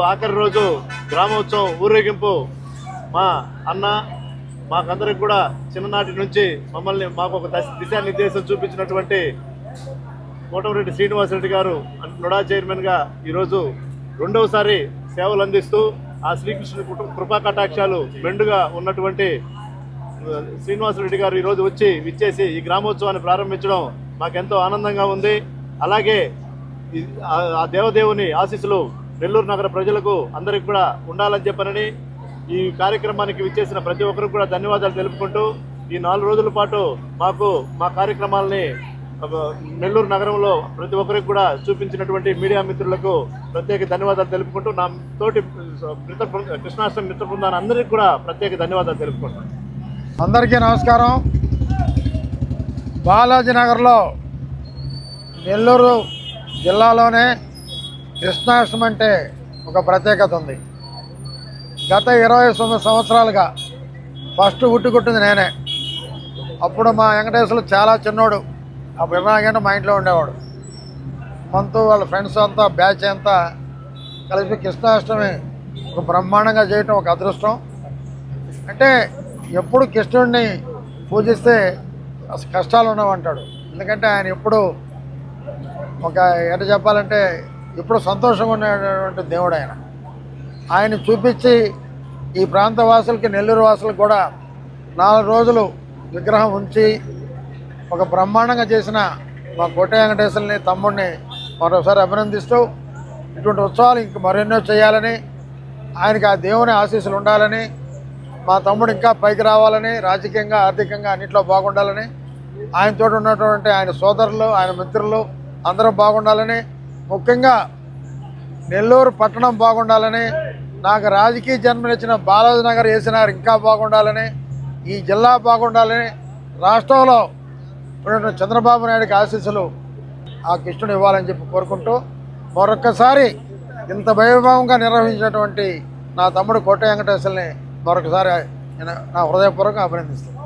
ఆఖరి రోజు గ్రామోత్సవం ఊరేగింపు. మా అన్న మాకందరికి కూడా చిన్ననాటి నుంచి మమ్మల్ని మాకు ఒక దశ దిశానిర్దేశం చూపించినటువంటి కోటమిరెడ్డి శ్రీనివాసరెడ్డి గారు నుడా చైర్మన్గా ఈరోజు రెండవసారి సేవలు అందిస్తూ ఆ శ్రీకృష్ణుని కృప- కృపా కటాక్షాలు మెండుగా ఉన్నటువంటి శ్రీనివాసరెడ్డి గారు ఈరోజు వచ్చి విచ్చేసి ఈ గ్రామోత్సవాన్ని ప్రారంభించడం మాకెంతో ఆనందంగా ఉంది. అలాగే ఆ- ఆ దేవదేవుని ఆశీస్సులు నెల్లూరు నగర ప్రజలకు అందరికి కూడా ఉండాలని చెప్పనని ఈ కార్యక్రమానికి విచ్చేసిన ప్రతి ఒక్కరికి కూడా ధన్యవాదాలు తెలుపుకుంటూ ఈ నాలుగు రోజుల పాటు మాకు మా కార్యక్రమాలని నెల్లూరు నగరంలో ప్రతి ఒక్కరికి కూడా చూపించినటువంటి మీడియా మిత్రులకు ప్రత్యేక ధన్యవాదాలు తెలుపుకుంటూ నా తోటి మిత్ర కృష్ణాష్టమి మిత్ర బృందాన్ని అందరికీ కూడా ప్రత్యేక ధన్యవాదాలు తెలుపుకుంటాను అందరికీ నమస్కారం. బాలాజీ నగర్లో నెల్లూరు జిల్లాలోనే కృష్ణాష్టమి అంటే ఒక ప్రత్యేకత ఉంది. గత ఇరవై తొమ్మిది సంవత్సరాలుగా ఫస్ట్ ఉట్టుకుట్టింది నేనే. అప్పుడు మా వెంకటేశ్వరులు చాలా చిన్నోడు. ఆ ఎలాగంటే మా ఇంట్లో ఉండేవాడు. మనతో వాళ్ళ ఫ్రెండ్స్ అంతా బ్యాచ్ అంతా కలిసి కృష్ణాష్టమి ఒక బ్రహ్మాండంగా చేయటం ఒక అదృష్టం. అంటే ఎప్పుడు కృష్ణుడిని పూజిస్తే అసలు కష్టాలు ఉండవంటాడు. ఎందుకంటే ఆయన ఎప్పుడు ఒక ఎట చెప్పాలంటే ఇప్పుడు సంతోషంగా ఉండేటువంటి దేవుడు ఆయన. ఆయన చూపించి ఈ ప్రాంత వాసులకి నెల్లూరు వాసులకు కూడా నాలుగు రోజులు విగ్రహం ఉంచి ఒక బ్రహ్మాండంగా చేసిన మా కోట వెంకటేశ్వరుని తమ్ముడిని మరోసారి అభినందిస్తూ ఇటువంటి ఉత్సవాలు ఇంక మరెన్నో చేయాలని ఆయనకి ఆ దేవుని ఆశీస్సులు ఉండాలని మా తమ్ముడు ఇంకా పైకి రావాలని రాజకీయంగా ఆర్థికంగా అన్నింటిలో బాగుండాలని ఆయనతో ఉన్నటువంటి ఆయన సోదరులు ఆయన మిత్రులు అందరూ బాగుండాలని ముఖ్యంగా నెల్లూరు పట్టణం బాగుండాలని నాకు రాజకీయ జన్మనిచ్చిన బాలాజీ నగర్ వేసినారు ఇంకా బాగుండాలని ఈ జిల్లా బాగుండాలని రాష్ట్రంలో ఉన్నటువంటి చంద్రబాబు నాయుడికి ఆశీస్సులు ఆ కృష్ణుడు ఇవ్వాలని చెప్పి కోరుకుంటూ మరొక్కసారి ఇంత వైభవంగా నిర్వహించినటువంటి నా తమ్ముడు కోట వెంకటేశ్వరుని మరొకసారి నేను నా హృదయపూర్వకంగా అభినందిస్తాను